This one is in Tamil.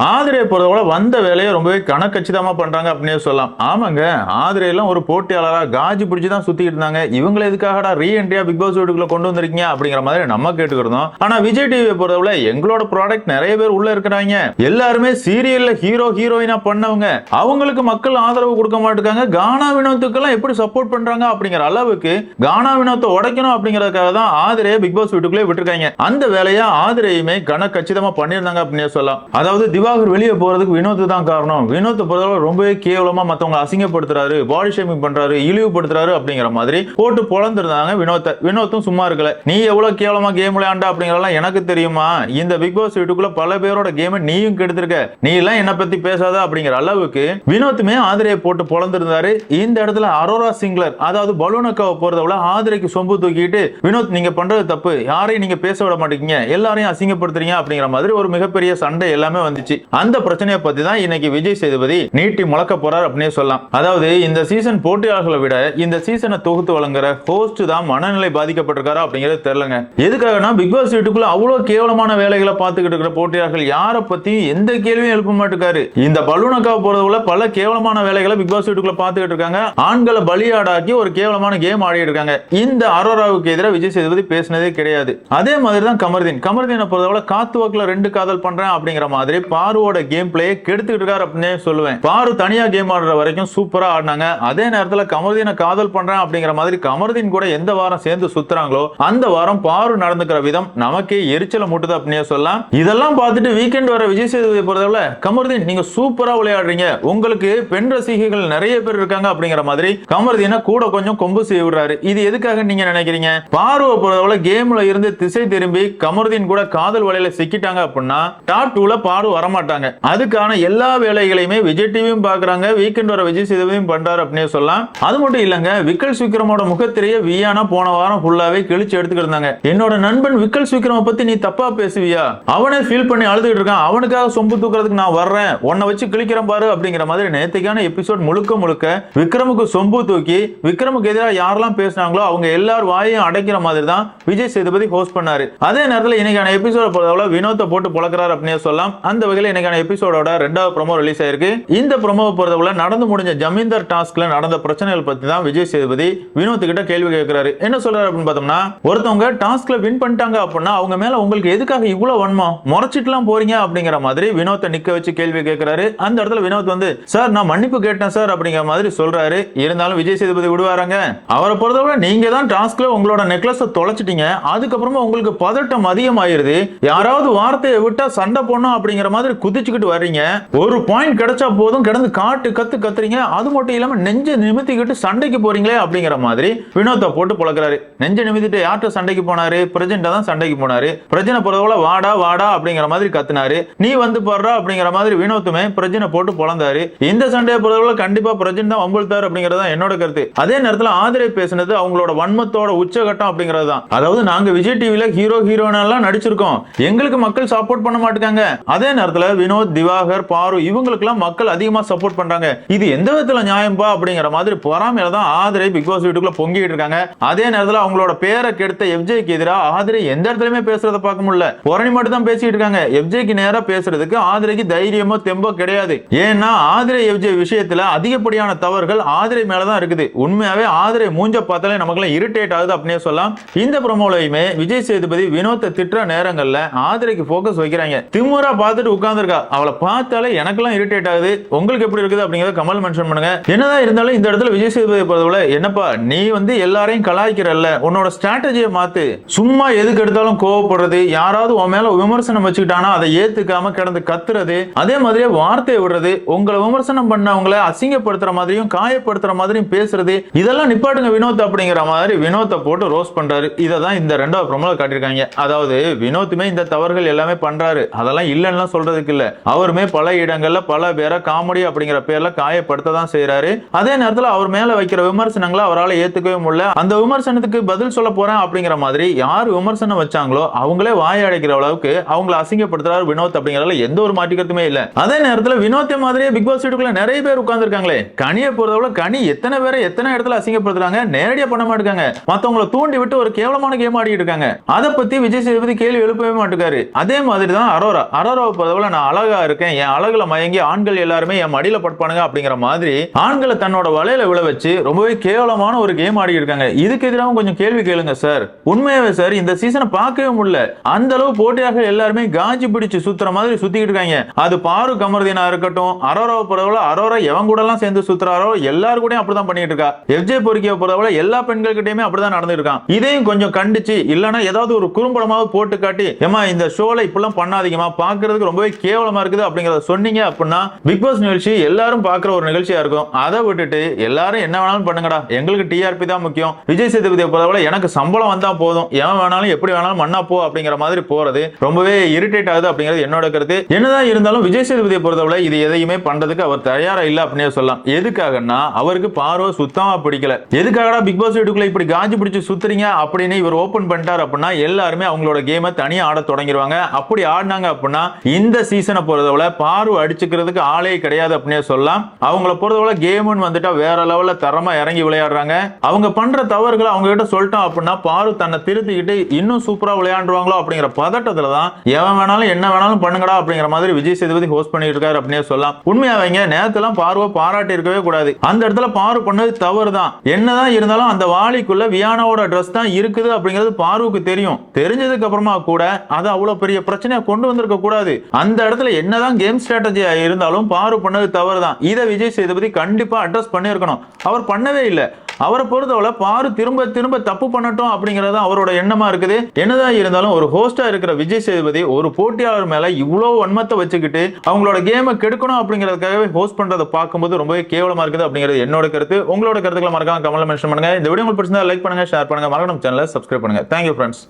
ആ ஆதிரையை பொறுத்தவரை வந்த வேலையை ரொம்பவே கணக்கச்சிதமாக பண்ணுறாங்க அப்படின்னே சொல்லலாம். ஆமாங்க ஆதிரை ஒரு போட்டியாளராக காஜி பிடிச்சி தான் சுத்திட்டு இருந்தாங்க. இவங்களை எதுக்காகடா ரீஎன்ட்ரியா பிக் பாஸ் வீட்டுக்குள்ள கொண்டு வந்திருக்கீங்க அப்படிங்கிற மாதிரி நம்ம கேட்டுக்கிறோம் ஆனால் விஜய் டிவியை பொறுத்தவரை எங்களோட ப்ராடக்ட் நிறைய பேர் உள்ள இருக்கிறாங்க. எல்லாருமே சீரியல்ல ஹீரோ ஹீரோயினா பண்ணவங்க. அவங்களுக்கு மக்கள் ஆதரவு கொடுக்க மாட்டாங்க கானா வினோத்துக்கெல்லாம் எப்படி சப்போர்ட் பண்றாங்க அப்படிங்கிற அளவுக்கு கானா வினோத்தை உடைக்கணும் அப்படிங்கிறதுக்காக தான் ஆதிரையை பிக் பாஸ் வீட்டுக்குள்ளே விட்டுருக்காங்க. அந்த வேலையை ஆதிரையுமே கன கச்சிதமா பண்ணியிருந்தாங்க அப்படின்னே சொல்லலாம். அதாவது திவாகர் வெளியே போறதுக்கு வினோத் தான் காரணம். வினோத் பொறுத்தவரை ரொம்பவே கேவலமா மத்தவங்க அசிங்கப்படுத்துறாரு பாடி ஷேமிங் பண்றாரு இழிவுபடுத்துறாரு அப்படிங்கிற மாதிரி போட்டு பொழந்திருந்தாங்க வினோத்தை. வினோத்தும் சும்மா இருக்கல. நீ எவ்வளவு கேவலமா கேம் விளையாண்ட அப்படிங்கிறலாம் எனக்கு தெரியுமா? இந்த பிக் பாஸ் வீட்டுக்குள்ள பல பேரோட கேமை நீயும் கெடுத்திருக்க. நீ எல்லாம் என்ன பத்தி பேசாத அப்படிங்கிற அளவுக்கு வினோத்துமே ஆதிரையை போட்டு பொழந்திருந்தாரு இந்த இடத்துல அரோரா சிங்லர் அதாவது பலூனக்காவை போறதவிட ஆதிரைக்கு சொம்பு தூக்கிட்டு வினோத் நீங்க பண்றது தப்பு. யாரையும் நீங்க பேச விட மாட்டேங்க. எல்லாரையும் அசிங்கப்படுத்துறீங்க அப்படிங்கிற மாதிரி ஒரு மிகப்பெரிய சண்டை எல்லாமே வந்துச்சு. அந்த பிரச்சனையை பத்தி தான் இன்னைக்கு விஜய் சேதுபதி நீட்டி முழக்க போறார் அப்படின்னு சொல்லலாம். அதாவது இந்த சீசன் போட்டியாளர்களை விட இந்த சீசனை தொகுத்து வழங்குற ஹோஸ்ட் தான் மனநிலை பாதிக்கப்பட்டிருக்காரா அப்படிங்கிறது தெரியலங்க. எதுக்காகனா பிக் பாஸ் வீட்டுக்குள்ள அவ்வளவு கேவலமான வேலைகளை பார்த்துக்கிட்டு இருக்கிற போட்டியாளர்கள் யாரை பத்தி எந்த கேள்வியும் எழுப்ப மாட்டேக்காரு. இந்த பலூனக்காவை போறதுல பல கேவலமான வேலைகளை பிக் பாஸ் வீட்டுக்குள்ள பார்த்துக்கிட்டு இருக்காங்க. ஆண்களை பலியாடாக்கி ஒரு கேவலமான கேம் ஆடிட்டு இருக்காங்க. இந்த அரோராவுக்கு எதிராக விஜய் சேதுபதி பேசினதே கிடையாது. அதே மாதிரி தான் கமர்தீன். கமர்தீனை பொறுத்தவரை காத்து வாக்குல ரெண்டு காதல் பண்றேன் அப்படிங்கிற மாதிரி பார்வோட கேம் பிளே கெடுத்துக்கிட்டு இருக்காரு அப்படின்னே சொல்லுவேன். பாரு தனியா கேம் ஆடுற வரைக்கும் சூப்பரா ஆடினாங்க. அதே நேரத்துல கமருதீனை காதல் பண்றேன் அப்படிங்கிற மாதிரி கமர்தீன் கூட எந்த வாரம் சேர்ந்து சுத்துறாங்களோ அந்த வாரம் பாரு நடந்துக்கிற விதம் நமக்கே எரிச்சலை மூட்டுது அப்படின்னே சொல்லலாம். இதெல்லாம் பார்த்துட்டு வீக்கெண்ட் வர விஜய் சேதுபதி பொறுத்தவரை கமர்தீன் நீங்க சூப்பரா விளையாடுறீங்க. உங்களுக்கு பெண் ரசிகைகள் நிறைய பேர் இருக்காங்க அப்படிங்கிற மாதிரி கமருதீனை கூட கொஞ்சம் கொம்பு செய்ய விடுறாரு. இது எதுக்காக நீங்க நினைக்கிறீங்க? பார்வை பொறுத்தவரை கேம்ல இருந்து திசை திரும்பி கமருதீன் கூட காதல் வலையில சிக்கிட்டாங்க அப்படின்னா டாப் டூல பாரு வரமாட்டாங்க. பண்றாங்க அதுக்கான எல்லா வேலைகளையுமே விஜய் டிவியும் பாக்குறாங்க. வீக்கெண்ட் வர விஜய் சேதுபதியும் பண்றாரு அப்படின்னு சொல்லலாம். அது மட்டும் இல்லங்க விக்கல் சுக்கிரமோட முகத்திலேயே வியானா போன வாரம் ஃபுல்லாவே கிழிச்சு எடுத்துக்கிட்டு இருந்தாங்க. என்னோட நண்பன் விக்கல் சுக்கிரம பத்தி நீ தப்பா பேசுவியா? அவனே ஃபீல் பண்ணி அழுதுகிட்டு இருக்கான். அவனுக்காக சொம்பு தூக்குறதுக்கு நான் வர்றேன். உன்னை வச்சு கிழிக்கிறேன் பாரு அப்படிங்கிற மாதிரி நேத்திக்கான எபிசோட் முழுக்க முழுக்க விக்ரமுக்கு சொம்பு தூக்கி விக்ரமுக்கு எதிராக யாரெல்லாம் பேசினாங்களோ அவங்க எல்லார் வாயையும் அடைக்கிற மாதிரி தான் விஜய் சேதுபதி ஹோஸ்ட் பண்ணாரு. அதே நேரத்தில் இன்னைக்கான எபிசோட பொறுத்தவரை வினோத்தை போட்டு பொழக்கிறாரு அப்படின்னு சொல்லலாம். அந்த வகையில் இன்னைக்கான எபிசோடோட ரெண்டாவது ப்ரோமோ ரிலீஸ் ஆயிருக்கு. இந்த ப்ரோமோவை பொறுத்தவரை நடந்து முடிஞ்ச ஜமீந்தர் டாஸ்க்ல நடந்த பிரச்சனைகள் பத்தி தான் விஜய் சேதுபதி வினோத் கிட்ட கேள்வி கேட்கிறாரு என்ன சொல்றாரு அப்படின்னு பார்த்தோம்னா ஒருத்தவங்க டாஸ்க்ல வின் பண்ணிட்டாங்க அப்படின்னா அவங்க மேல உங்களுக்கு எதுக்காக இவ்வளவு வன்மம்? முறைச்சிட்டுலாம் போறீங்க அப்படிங்கிற மாதிரி வினோத்தை நிக்க வச்சு கேள்வி கேட்கிறாரு அந்த இடத்துல வினோத் வந்து சார் நான் மன்னிப்பு கேட்டேன் சார் அப்படிங்கிற மாதிரி சொல்றாரு. இருந்தாலும் விஜய் சேதுபதி விடுவாராங்க. அவரை பொறுத்தவரை நீங்க தான் டாஸ்க்ல உங்களோட நெக்லஸ் தொலைச்சிட்டீங்க. அதுக்கப்புறமா உங்களுக்கு பதட்டம் அதிகமாயிருது. யாராவது வார்த்தையை விட்டா சண்டை போடணும் அப்படிங்கிற மாதிரி குதிச்சு குதிச்சுக்கிட்டு வர்றீங்க. ஒரு பாயிண்ட் கிடைச்சா போதும் கிடந்து காட்டு கத்து கத்துறீங்க. அது மட்டும் இல்லாம நெஞ்ச நிமித்திக்கிட்டு சண்டைக்கு போறீங்களே அப்படிங்கிற மாதிரி வினோத்தை போட்டு பழக்கிறாரு நெஞ்ச நிமித்திட்டு யார்கிட்ட சண்டைக்கு போனாரு? பிரஜென்ட தான் சண்டைக்கு போனாரு. பிரஜனை பொறுத்தவரை வாடா வாடா அப்படிங்கிற மாதிரி கத்துனாரு. நீ வந்து பாடுறா அப்படிங்கிற மாதிரி வினோத்துமே பிரஜனை போட்டு பொழந்தாரு இந்த சண்டையை பொறுத்தவரை கண்டிப்பா பிரஜன் தான் வம்புழுத்தாரு அப்படிங்கிறது என்னோட கருத்து. அதே நேரத்துல ஆதிரை பேசினது அவங்களோட வன்மத்தோட உச்சகட்டம் அப்படிங்கிறது தான். அதாவது நாங்க விஜய் டிவில ஹீரோ ஹீரோனெல்லாம் நடிச்சிருக்கோம். எங்களுக்கு மக்கள் சப்போர்ட் பண்ண மாட்டாங்க அதே நேரத்துல வினோ வினோத் திவாகர் பாரு இவங்களுக்கெல்லாம் மக்கள் அதிகமா சப்போர்ட் பண்றாங்க. இது எந்த விதத்துல நியாயம்பா அப்படிங்கிற மாதிரி பொறாமையில தான் ஆதிரை பிக் பாஸ் வீட்டுக்குள்ள பொங்கிட்டு இருக்காங்க. அதே நேரத்தில் அவங்களோட பேரை கெடுத்த எஃப்ஜேக்கு எதிராக ஆதிரை எந்த இடத்துலயுமே பேசுறத பார்க்க முடியல. பொரணி மட்டும் தான் பேசிட்டு இருக்காங்க. எஃப்ஜேக்கு நேரா பேசுறதுக்கு ஆதிரைக்கு தைரியமோ தெம்போ கிடையாது. ஏன்னா ஆதிரை எஃப்ஜே விஷயத்துல அதிகப்படியான தவறுகள் ஆதிரை மேலதான் இருக்குது. உண்மையாவே ஆதிரை மூஞ்ச பார்த்தாலே நமக்குலாம் இரிட்டேட் ஆகுது அப்படின்னே சொல்லலாம். இந்த ப்ரொமோலையுமே விஜய் சேதுபதி வினோத்தை திட்டுற நேரங்கள்ல ஆதிரைக்கு ஃபோக்கஸ் வைக்கிறாங்க. திமுறா பார்த்துட்டு உட்கார்ந்துருக்கா. அவளை பார்த்தாலே எனக்கெல்லாம் இரிட்டேட் ஆகுது. உங்களுக்கு எப்படி இருக்குது அப்படிங்கிறத கமல் மென்ஷன் பண்ணுங்க. என்னதான் இருந்தாலும் இந்த இடத்துல விஜய் சேதுபதி பொறுத்தவரை என்னப்பா நீ வந்து எல்லாரையும் கலாய்க்கிறல்ல. உன்னோட ஸ்ட்ராட்டஜியை மாத்து. சும்மா எதுக்கு எடுத்தாலும் கோவப்படுறது. யாராவது உன் மேல விமர்சனம் வச்சுக்கிட்டானா அதை ஏத்துக்காம கிடந்து கத்துறது. அதே மாதிரியே வார்த்தையை விடுறது. உங்களை விமர்சனம் பண்ணவங்களை அசிங்கப்படுத்துற மாதிரியும் காயப்படுத்துற மாதிரியும் பேசுறது. இதெல்லாம் நிப்பாட்டுங்க வினோத் அப்படிங்கிற மாதிரி வினோத்தை போட்டு ரோஸ் பண்றாரு. இதை தான் இந்த ரெண்டாவது ப்ரோமோல காட்டியிருக்காங்க. அதாவது வினோத்துமே இந்த தவறுகள் எல்லாமே பண்றாரு. அதெல்லாம் இல்லைன்னா சொல்றதுக்கு இல்லை. அவருமே பல இடங்கள்ல பல பேரை காமெடி அப்படிங்கிற பேர்ல காயப்படுத்த தான் செய்யறாரு அதே நேரத்துல அவர் மேல வைக்கிற விமர்சனங்களை அவரால் ஏத்துக்கவே முடியல. அந்த விமர்சனத்துக்கு பதில் சொல்ல போறேன் அப்படிங்கிற மாதிரி யார் விமர்சனம் வச்சாங்களோ அவங்களே வாய் அடைக்கிற அளவுக்கு அவங்கள அசிங்கப்படுத்துறாரு வினோத் அப்படிங்கறதுல எந்த ஒரு மாற்றிக்கிறதுமே இல்ல. அதே நேரத்துல வினோத்தை மாதிரியே பிக் பாஸ் வீட்டுக்குள்ள நிறைய பேர் உட்கார்ந்துருக்காங்களே. கனியை பொறுத்தவரை கனி எத்தனை பேரை எத்தனை இடத்துல அசிங்கப்படுத்துறாங்க நேரடியா பண்ண மாட்டாங்க மத்தவங்களை தூண்டி விட்டு ஒரு கேவலமான கேம் ஆடிட்டு இருக்காங்க. அதை பத்தி விஜய் சேதுபதி கேள்வி எழுப்பவே மாட்டேங்காரு அதே மாதிரி தான் அரோரா அரோராவை பொறுத்தவரை நான் அழகா இருக்கேன். என் அழகுல மயங்கி ஆண்கள் எல்லாருமே என் மடியில படுப்பானுங்க அப்படிங்கிற மாதிரி ஆண்களை தன்னோட வலையில விழ வச்சு ரொம்பவே கேவலமான ஒரு கேம் ஆடி இருக்காங்க. இதுக்கு எதிராக கொஞ்சம் கேள்வி கேளுங்க சார் உண்மையாவே சார் இந்த சீசனை பார்க்கவே முடியல. அந்த அளவு போட்டியாக எல்லாருமே காஞ்சி பிடிச்சு சுத்துற மாதிரி சுத்திக்கிட்டு இருக்காங்க. அது பாரு கமர்தீனா இருக்கட்டும் அரோரா பொறுத்தவரை அரோரா எவன் கூட எல்லாம் சேர்ந்து சுத்துறாரோ எல்லாரு கூடயும் அப்படிதான் பண்ணிட்டு இருக்கா. எஃப்ஜே பொறுக்கிய பொறுத்தவரை எல்லா பெண்கள்கிட்டயுமே அப்படிதான் நடந்துட்டு இருக்கான். இதையும் கொஞ்சம் கண்டிச்சு இல்லைன்னா ஏதாவது ஒரு குறும்படமாவது போட்டு காட்டி ஏமா இந்த ஷோல இப்பெல்லாம் பண்ணாதீங்கம்மா பாக்குறதுக்கு ரொம்பவே கேவலமா இருக்குது அப்படிங்கறத சொன்னீங்க அப்படின்னா பிக் பாஸ் நிகழ்ச்சி எல்லாரும் பாக்குற ஒரு நிகழ்ச்சியா இருக்கும். அதை விட்டுட்டு எல்லாரும் என்ன வேணாலும் பண்ணுங்கடா. எங்களுக்கு டிஆர்பி தான் முக்கியம். விஜய் சேதுபதியை போல எனக்கு சம்பளம் வந்தா போதும். எவன் வேணாலும் எப்படி வேணாலும் மண்ணா போ அப்படிங்கிற மாதிரி போறது ரொம்பவே இரிட்டேட் ஆகுது அப்படிங்கிறது என்னோட கருத்து. என்னதான் இருந்தாலும் விஜய் சேதுபதியை பொறுத்தவரை இது எதையுமே பண்றதுக்கு அவர் தயாரா இல்ல அப்படின்னு சொல்லலாம். எதுக்காகன்னா அவருக்கு பார்வை சுத்தமா பிடிக்கல. எதுக்காகடா பிக் பாஸ் வீட்டுக்குள்ள இப்படி காஞ்சி பிடிச்சு சுத்துறீங்க அப்படின்னு இவர் ஓபன் பண்ணிட்டார் அப்படின்னா எல்லாருமே அவங்களோட கேமை தனியா ஆட தொடங்கிடுவாங்க அப்படி ஆடினாங்க அப்படின்னா இந்த சீசன் பொறுத்தவரை பார்வை அடிச்சுக்கிறதுக்கு ஆளே கிடையாது அப்படின்னே சொல்லலாம். அவங்கள பொறுத்தவரை கேமுன்னு வந்துட்டா வேற லெவல்ல தரமா இறங்கி விளையாடுறாங்க. அவங்க பண்ற தவறுகளை அவங்க கிட்ட சொல்லிட்டோம் அப்படின்னா பாரு தன்னை திருத்திக்கிட்டு இன்னும் சூப்பரா விளையாண்டுருவாங்களோ அப்படிங்கிற பதட்டத்துல தான் எவன் வேணாலும் என்ன வேணாலும் பண்ணுங்கடா அப்படிங்கிற மாதிரி விஜய் சேதுபதி ஹோஸ்ட் பண்ணிட்டு இருக்காரு அப்படின்னே சொல்லலாம். உண்மையாவங்க நேரத்தெல்லாம் பார்வை பாராட்டி இருக்கவே கூடாது. அந்த இடத்துல பாரு பண்ணது தவறு தான். என்னதான் இருந்தாலும் அந்த வாளிக்குள்ள வியானாவோட ட்ரெஸ் தான் இருக்குது அப்படிங்கிறது பாருவுக்கு தெரியும். தெரிஞ்சதுக்கு அப்புறமா கூட அதை அவ்வளவு பெரிய பிரச்சனையா கொண்டு வந்திருக்க கூடாது அந்த இடத்துல என்னதான் கேம் ஸ்ட்ராட்டஜியா இருந்தாலும் பாரு பண்ணது தவறு தான் இதை விஜய் சேதுபதி கண்டிப்பா அட்ரஸ் பண்ணியிருக்கணும். அவர் பண்ணவே இல்லை. அவரை பொறுத்தவரை பாரு திரும்ப திரும்ப தப்பு பண்ணட்டும் அப்படிங்கறது அவரோட எண்ணமா இருக்குது. என்னதான் இருந்தாலும் ஒரு ஹோஸ்டா இருக்கிற விஜய் சேதுபதி ஒரு போட்டியாளர் மேல இவ்வளவு வன்மத்தை வச்சுக்கிட்டு அவங்களோட கேமை கெடுக்கணும் அப்படிங்கிறதுக்காகவே ஹோஸ்ட் பண்றதை பார்க்கும்போது ரொம்பவே கேவலமா இருக்குது அப்படிங்கிறது என்னோட கருத்து. உங்களோட கருத்துக்களை மறக்காம கமல மென்ஷன் பண்ணுங்க. இந்த வீடியோ உங்களுக்கு பிடிச்சிருந்தா லைக் பண்ணுங்க ஷேர் பண்ணுங்க. மறக்கணும் சேனலை சப்ஸ்கிரைப் பண்ணுங்க. Thank you friends